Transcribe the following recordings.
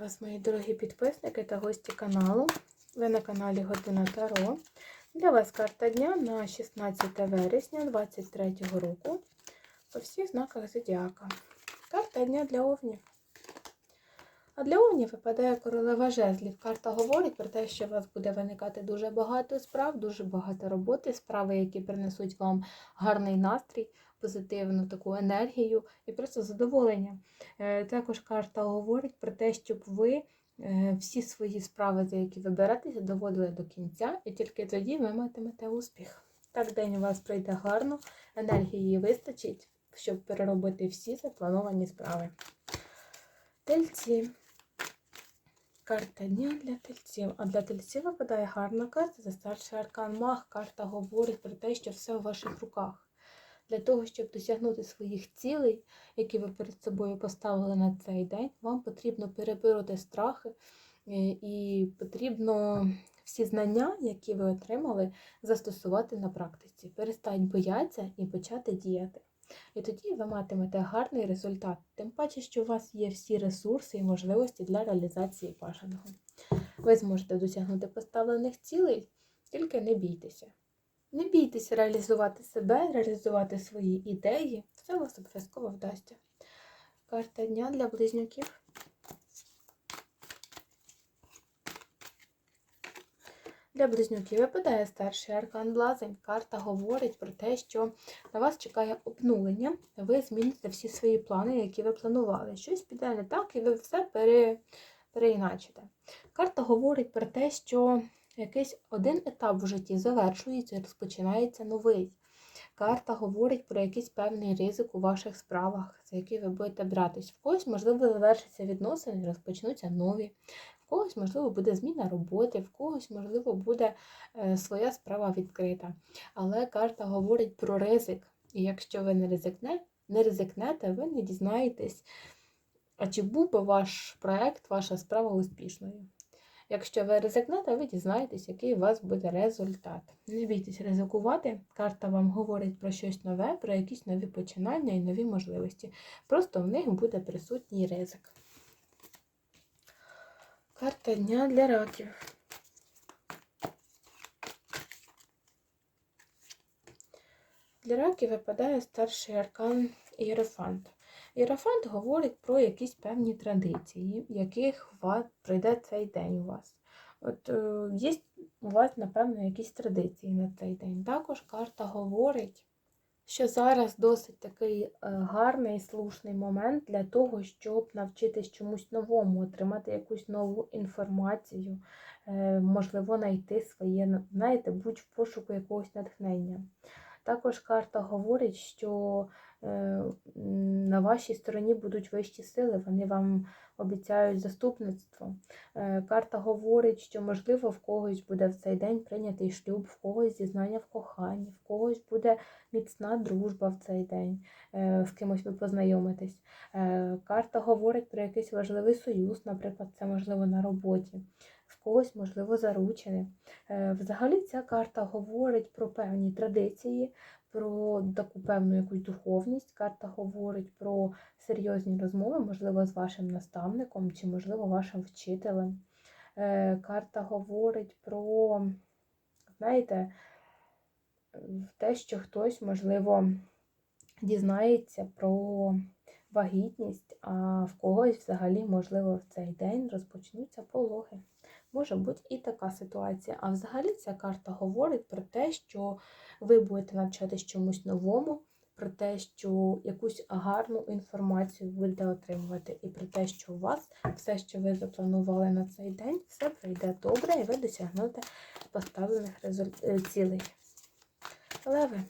вас, мої дорогі підписники та гості каналу. Ви на каналі Година Таро. Для вас карта дня на 16 вересня 2023 року по всіх знаках Зодіака. Карта дня для овнів. А для овнів випадає королева жезлів. Карта говорить про те, що у вас буде виникати дуже багато справ, дуже багато роботи, справи, які принесуть вам гарний настрій, позитивну таку енергію і просто задоволення. Е, Також карта говорить про те, щоб ви е, всі свої справи, за які ви беретеся, доводили до кінця, і тільки тоді ви матимете успіх. Так день у вас пройде гарно, енергії вистачить, щоб переробити всі заплановані справи. Тельці. Карта дня для тельців. А для тельців випадає гарна карта. Це старший аркан Маг. Карта говорить про те, що все у ваших руках. Для того, щоб досягнути своїх цілей, які ви перед собою поставили на цей день, вам потрібно перебороти страхи е, і потрібно всі знання, які ви отримали, застосувати на практиці. Перестать боятися і почати діяти. І тоді ви матимете гарний результат. Тим паче, що у вас є всі ресурси і можливості для реалізації бажаного. Ви зможете досягнути поставлених цілей, тільки не бійтеся. Не бійтеся реалізувати себе, реалізувати свої ідеї. Все вас обов'язково вдасться. Карта дня для близнюків. Для близнюків випадає старший аркан Блазень. Карта говорить про те, що на вас чекає обнулення. Ви зміните всі свої плани, які ви планували. Щось піде не так, і ви все пере... переіначите. Карта говорить про те, що якийсь один етап в житті завершується і розпочинається новий. Карта говорить про якийсь певний ризик у ваших справах, за які ви будете братись. В когось, можливо, завершаться відносини, і розпочнуться нові. Когось, можливо, буде зміна роботи, в когось, можливо, буде е, своя справа відкрита. Але карта говорить про ризик. І якщо ви не ризикне, не ризикнете, ви не дізнаєтесь, а чи був би ваш проект, ваша справа успішною. Якщо ви ризикнете, ви дізнаєтесь, який у вас буде результат. Не бійтесь ризикувати. Карта вам говорить про щось нове, про якісь нові починання і нові можливості. Просто в них буде присутній ризик. Карта дня для раків. Для раків випадає старший аркан Іерофант. Іерофант говорить про якісь певні традиції, яких вас пройде цей день у вас. От е, є у вас, напевно, якісь традиції на цей день. Також карта говорить, що зараз досить такий е, гарний, слушний момент для того, щоб навчитись чомусь новому, отримати якусь нову інформацію, е, можливо, знайти своє, знаєте, будь в пошуку якогось натхнення. Також карта говорить, що е, на вашій стороні будуть вищі сили, вони вам обіцяють заступництво. Е, карта говорить, що, можливо, в когось буде в цей день прийнятий шлюб, в когось зізнання в коханні, в когось буде міцна дружба в цей день, е, з кимось ви познайомитесь. Карта говорить про якийсь важливий союз, наприклад, це можливо на роботі. Когось, можливо, заручені. Взагалі, ця карта говорить про певні традиції, про таку певну якусь духовність. Карта говорить про серйозні розмови, можливо, з вашим наставником чи, можливо, вашим вчителем. Карта говорить про, знаєте, те, що хтось, можливо, дізнається про вагітність, а в когось взагалі, можливо, в цей день розпочнуться пологи. Може бути і така ситуація. А взагалі ця карта говорить про те, що ви будете навчатись чомусь новому, про те, що якусь гарну інформацію будете отримувати, і про те, що у вас все, що ви запланували на цей день, все пройде добре, і ви досягнете поставлених результ... цілей. Леви.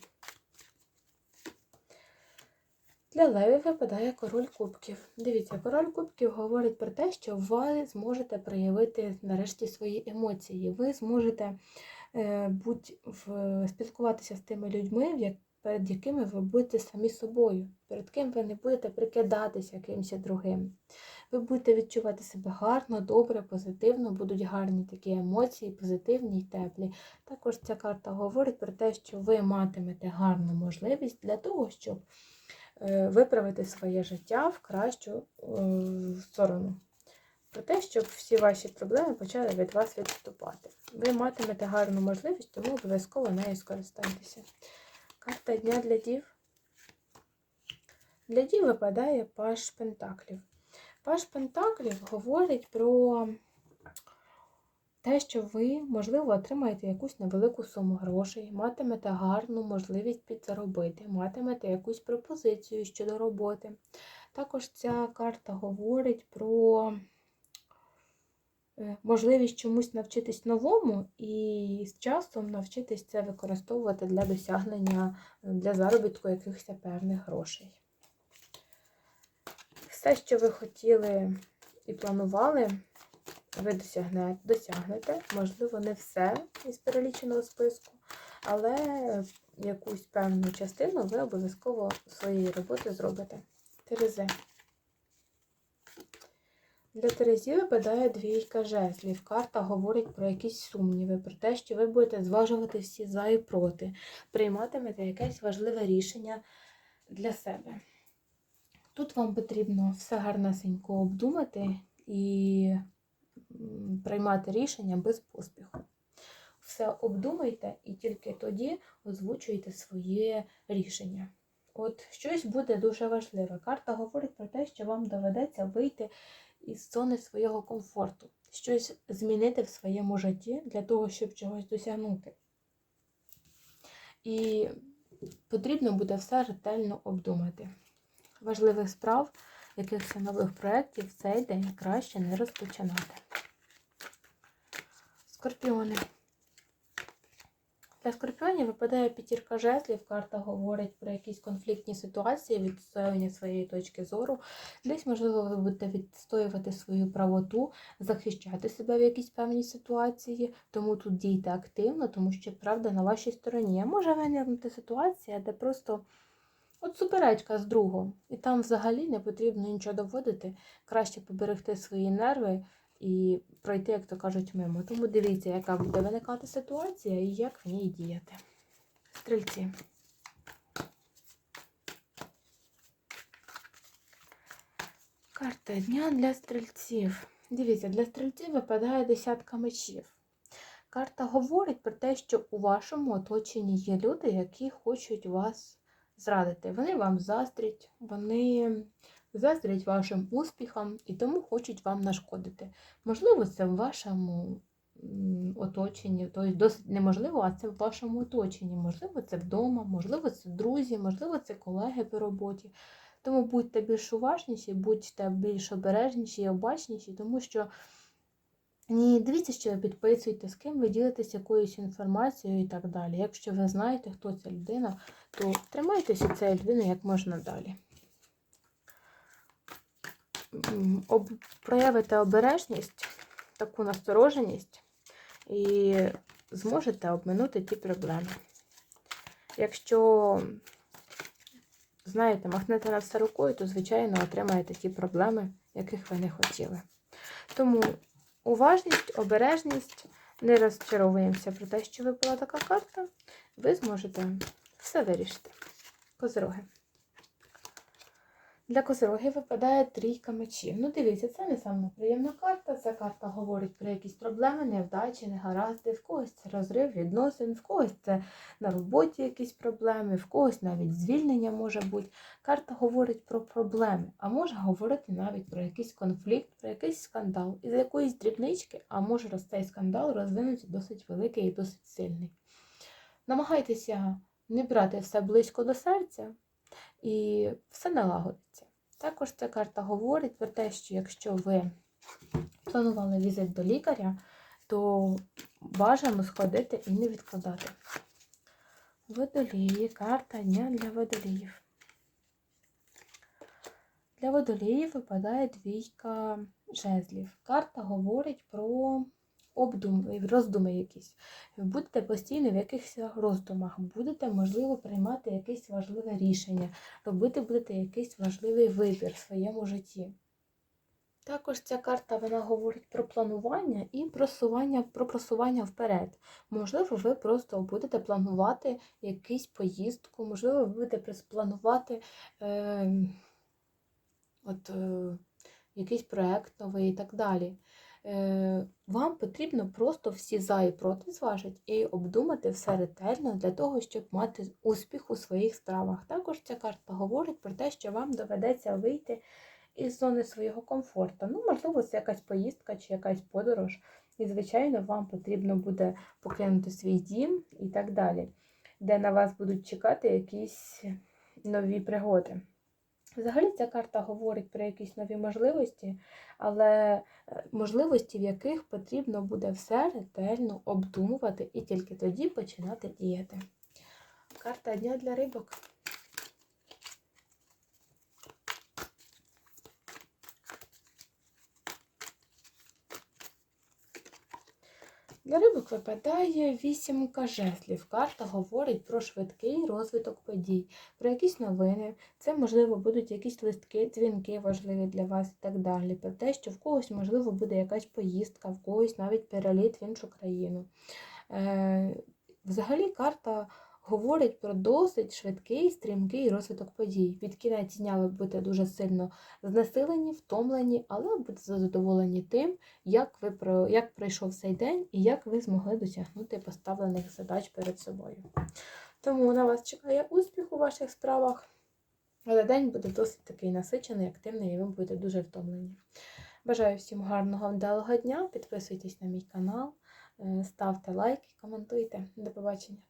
Для левів випадає король кубків. Дивіться, король кубків говорить про те, що ви зможете проявити нарешті свої емоції. Ви зможете е, будь, в, спілкуватися з тими людьми, перед якими ви будете самі собою, перед ким ви не будете прикидатися кимось другим. Ви будете відчувати себе гарно, добре, позитивно, будуть гарні такі емоції, позитивні й теплі. Також ця карта говорить про те, що ви матимете гарну можливість для того, щоб виправити своє життя в кращу сторону. про те, щоб всі ваші проблеми почали від вас відступати. Ви матимете гарну можливість, тому обов'язково нею скористайтеся. Карта дня для дів. Для дів випадає паш Пентаклів. Паш Пентаклів говорить про те, що ви, можливо, отримаєте якусь невелику суму грошей, матимете гарну можливість підзаробити, матимете якусь пропозицію щодо роботи. Також ця карта говорить про е, можливість чомусь навчитись новому і з часом навчитись це використовувати для досягнення, для заробітку якихось певних грошей. Все, що ви хотіли і планували, ви досягне, досягнете. Можливо, не все із переліченого списку, але якусь певну частину ви обов'язково своєї роботи зробите. Терези. Для Терезі випадає двійка жезлів. Карта говорить про якісь сумніви, про те, що ви будете зважувати всі за і проти, прийматимете якесь важливе рішення для себе. Тут вам потрібно все гарнесенько обдумати і приймати рішення без поспіху. Все обдумайте і тільки тоді озвучуйте своє рішення. От щось буде дуже важливе. Карта говорить про те, що вам доведеться вийти із зони свого комфорту, щось змінити в своєму житті для того, щоб чогось досягнути. І потрібно буде все ретельно обдумати. Важливих справ, якихось нових проєктів в цей день краще не розпочинати. Скорпіони. Для скорпіонів випадає п'ятірка жезлів. Карта говорить про якісь конфліктні ситуації, відстоювання своєї точки зору. Десь, можливо, ви будете відстоювати свою правоту, захищати себе в якійсь певній ситуації. Тому тут дійте активно, тому що правда на вашій стороні. А може виникнути ситуація, де просто от суперечка з другом. І там взагалі не потрібно нічого доводити. Краще поберегти свої нерви і пройти, як то кажуть, мимо. Тому дивіться, яка буде виникати ситуація і як в ній діяти. Стрільці. Карта дня для стрільців. Дивіться, для стрільців випадає десятка мечів. Карта говорить про те, що у вашому оточенні є люди, які хочуть вас зрадити. Вони вам заздрять, вони заздрять вашим успіхам і тому хочуть вам нашкодити. Можливо, це в вашому оточенні, тобто досить неможливо, а це в вашому оточенні. Можливо, це вдома, можливо, це друзі, можливо, це колеги по роботі. Тому будьте більш уважніші, будьте більш обережніші і обачніші, тому що ні, дивіться, що ви підписуєте, з ким ви ділитесь якоюсь інформацією і так далі. Якщо ви знаєте, хто ця людина, то тримайтеся цієї людини як можна далі. Об... Проявите обережність, таку настороженість і зможете обминути ті проблеми. Якщо, знаєте, махнете на все рукою, то, звичайно, отримаєте ті проблеми, яких ви не хотіли. Тому уважність, обережність, не розчаровуємося про те, що випала така карта, ви зможете все вирішити. Козироги. Для козирогів випадає трійка мечів. Ну, дивіться, це не саме приємна карта. Ця карта говорить про якісь проблеми, невдачі, негаразди. В когось це розрив відносин, в когось це на роботі якісь проблеми, в когось навіть звільнення може бути. Карта говорить про проблеми, а може говорити навіть про якийсь конфлікт, про якийсь скандал. Із якоїсь дрібнички, а може цей скандал розвинути досить великий і досить сильний. Намагайтеся не брати все близько до серця і все налагодиться. Також ця карта говорить про те, що якщо ви планували візит до лікаря, то бажано сходити і не відкладати. Водолії, карта дня для водоліїв. Для водоліїв випадає двійка жезлів. Карта говорить про обдуми, роздуми якісь. Будете постійно в якихось роздумах, будете, можливо, приймати якесь важливе рішення, робити будете якийсь важливий вибір в своєму житті. Також ця карта вона говорить про планування і просування, про просування вперед. Можливо, ви просто будете планувати якусь поїздку, можливо, ви будете планувати е, от, е, якийсь проект новий і так далі. Е, Вам потрібно просто всі за і проти зважити і обдумати все ретельно для того, щоб мати успіх у своїх справах. Також ця карта говорить про те, що вам доведеться вийти із зони свого комфорту. Ну, можливо, це якась поїздка чи якась подорож. І, звичайно, вам потрібно буде покинути свій дім і так далі, де на вас будуть чекати якісь нові пригоди. Взагалі, ця карта говорить про якісь нові можливості, але е, можливості, в яких потрібно буде все ретельно обдумувати і тільки тоді починати діяти. Карта дня для рибок. Для рибок випадає вісімка жезлів. Карта говорить про швидкий розвиток подій, про якісь новини. Це, можливо, будуть якісь листки, дзвінки важливі для вас і так далі. Про те, що в когось, можливо, буде якась поїздка, в когось навіть переліт в іншу країну. Е, Взагалі, карта говорить про досить швидкий, стрімкий розвиток подій. Під кінець дня ви будете дуже сильно знесилені, втомлені, але будете задоволені тим, як ви як пройшов цей день і як ви змогли досягнути поставлених задач перед собою. Тому на вас чекає успіх у ваших справах, але день буде досить такий насичений, активний, і ви будете дуже втомлені. Бажаю всім гарного вдалого дня. Підписуйтесь на мій канал, е, ставте лайки, коментуйте. До побачення.